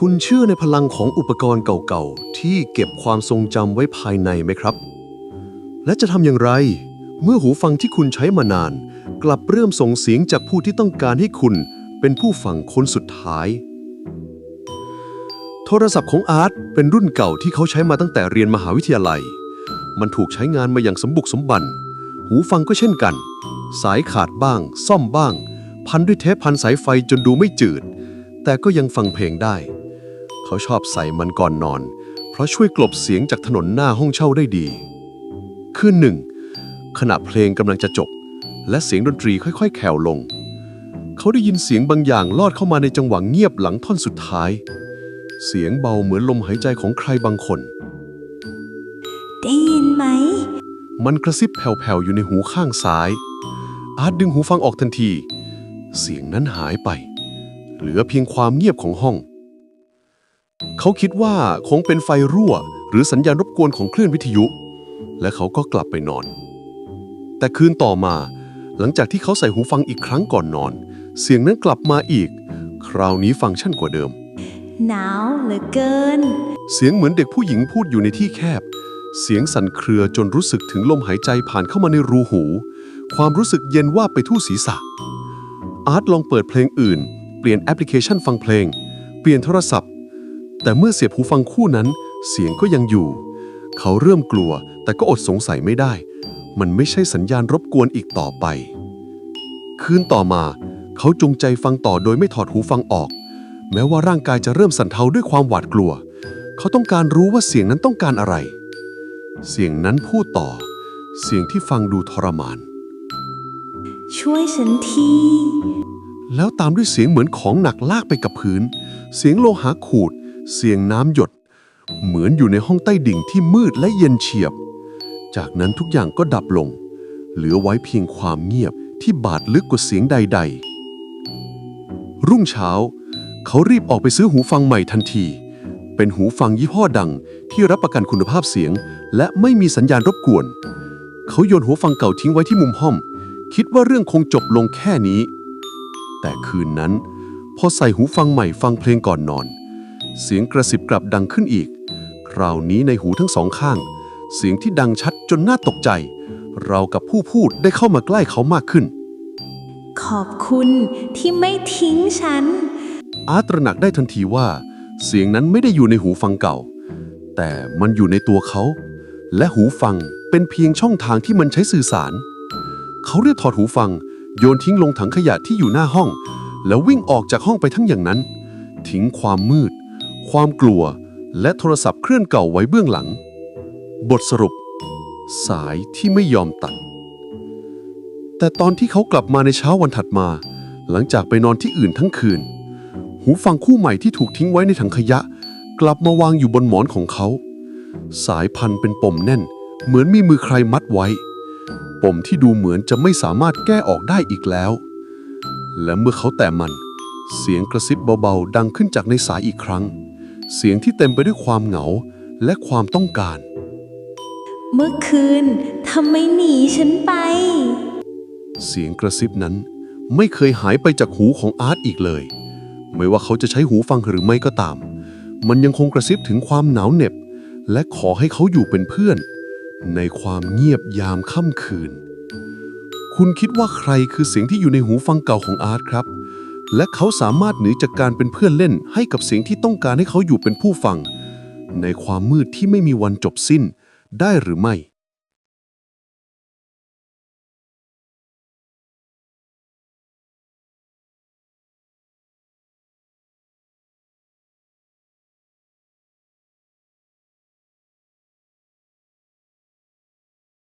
คุณเชื่อในพลังของอุปกรณ์เก่าๆ ที่เก็บความทรงจำไว้ภายในไหมครับ และจะทำอย่างไร เมื่อหูฟังที่คุณใช้มานาน กลับเริ่มส่งเสียงจากผู้ที่ต้องการให้คุณเป็นผู้ฟังคนสุดท้าย โทรศัพท์ของอาร์ตเป็นรุ่นเก่าที่เขาใช้มาตั้งแต่เรียนมหาวิทยาลัย มันถูกใช้งานมาอย่างสมบุกสมบัน หูฟังก็เช่นกัน สายขาดบ้าง ซ่อมบ้าง พันด้วยเทปพันสายไฟจนดูไม่จืด แต่ก็ยังฟังเพลงได้ เขาชอบใส่มันก่อนนอน เพราะช่วยกลบเสียงจากถนนหน้าห้องเช่าได้ดีคืนหนึ่งขณะเพลงกำลังจะจบ และเสียงดนตรีค่อยๆแผ่วลง เขาได้ยินเสียงบางอย่างลอดเข้ามาในจังหวะเงียบหลังท่อนสุดท้าย เสียงเบาเหมือนลมหายใจของใครบางคน ได้ยินไหม มันกระซิบแผ่วๆอยู่ในหูข้างซ้าย อาร์ตดึงหูฟังออกทันที เสียงนั้นหายไป เหลือเพียงความเงียบของห้อง เขาคิดว่าคงเป็นไฟรั่ว หรือสัญญาณรบกวนของคลื่นวิทยุ และเขาก็กลับไปนอน แต่คืนต่อมา หลังจากที่เขาใส่หูฟังอีกครั้งก่อนนอน เสียงนั้นกลับมาอีก คราวนี้ฟังก์ชันกว่าเดิม หนาวเหลือเกิน เสียงเหมือนเด็กผู้หญิงพูดอยู่ในที่แคบ เสียงสั่นเครือจนรู้สึกถึงลมหายใจผ่านเข้ามาในรูหู ความรู้สึกเย็นว่าบไปทั่วศีรษะอาร์ตลองเปิดเพลงอื่น เปลี่ยนแอปพลิเคชันฟังเพลง เปลี่ยนโทรศัพท์ แต่เมื่อเสียบหูฟังคู่นั้น เสียงก็ยังอยู่ เขาเริ่มกลัวแต่ก็อดสงสัยไม่ได้ มันไม่ใช่สัญญาณรบกวนอีกต่อไป คืนต่อมา เขาจงใจฟังต่อโดยไม่ถอดหูฟังออก แม้ว่าร่างกายจะเริ่มสั่นเทาด้วยความหวาดกลัว เขาต้องการรู้ว่าเสียงนั้นต้องการอะไร เสียงนั้นพูดต่อ เสียงที่ฟังดูทรมาน ช่วยฉันทีแล้วตามด้วยเสียงเหมือนของหนักลากไปกับพื้น เสียงโลหะขูด เสียงน้ำหยด เหมือนอยู่ในห้องใต้ดิ่งที่มืดและเย็นเฉียบ จากนั้นทุกอย่างก็ดับลง เหลือไว้เพียงความเงียบที่บาดลึกกว่าเสียงใด ๆ รุ่งเช้า เขารีบออกไปซื้อหูฟังใหม่ทันที เป็นหูฟังยี่ห้อดังที่รับประกันคุณภาพเสียง และไม่มีสัญญาณรบกวน เขาโยนหูฟังเก่าทิ้งไว้ที่มุมห้อง คิดว่าเรื่องคงจบลงแค่นี้ แต่คืนนั้น พอใส่หูฟังใหม่ฟังเพลงก่อนนอน เสียงกระสิบกลับดังขึ้นอีก คราวนี้ในหูทั้งสองข้าง เสียงที่ดังชัดจนน่าตกใจ เรากับผู้พูดได้เข้ามาใกล้เขามากขึ้น ขอบคุณที่ไม่ทิ้งฉัน อาร์ตตระหนักได้ทันทีว่า เสียงนั้นไม่ได้อยู่ในหูฟังเก่า แต่มันอยู่ในตัวเขา และหูฟังเป็นเพียงช่องทางที่มันใช้สื่อสาร เขาเรียกถอดหูฟัง โยนทิ้งลงถังขยะที่อยู่หน้าห้อง แล้ววิ่งออกจากห้องไปทั้งอย่างนั้น ทิ้งความมืด ความกลัว และโทรศัพท์เคลื่อนเก่าไว้เบื้องหลัง บทสรุป สายที่ไม่ยอมตัด แต่ตอนที่เขากลับมาในเช้าวันถัดมา หลังจากไปนอนที่อื่นทั้งคืน หูฟังคู่ใหม่ที่ถูกทิ้งไว้ในถังขยะ กลับมาวางอยู่บนหมอนของเขา สายพันเป็นปมแน่น เหมือนมีมือใครมัดไว้ ปมที่ดูเหมือนจะไม่สามารถแก้ออกได้อีกแล้ว และเมื่อเขาแตะมันเสียงกระซิบเบาๆ ดังขึ้นจากในสายอีกครั้ง เสียงที่เต็มไปด้วยความเหงาและความต้องการ เมื่อคืนทำไมหนีฉันไป เสียงกระซิบนั้นไม่เคยหายไปจากหูของอาร์ตอีกเลย ไม่ว่าเขาจะใช้หูฟังหรือไม่ก็ตาม มันยังคงกระซิบถึงความหนาวเหน็บ และขอให้เขาอยู่เป็นเพื่อน ในความเงียบยามค่ำคืน คุณคิดว่าใครคือเสียงที่อยู่ในหูฟังเก่าของอาร์ตครับ และเขาสามารถหนีจากการเป็นเพื่อนเล่นให้กับเสียงที่ต้องการให้เขาอยู่เป็นผู้ฟัง ในความมืดที่ไม่มีวันจบสิ้นได้หรือไม่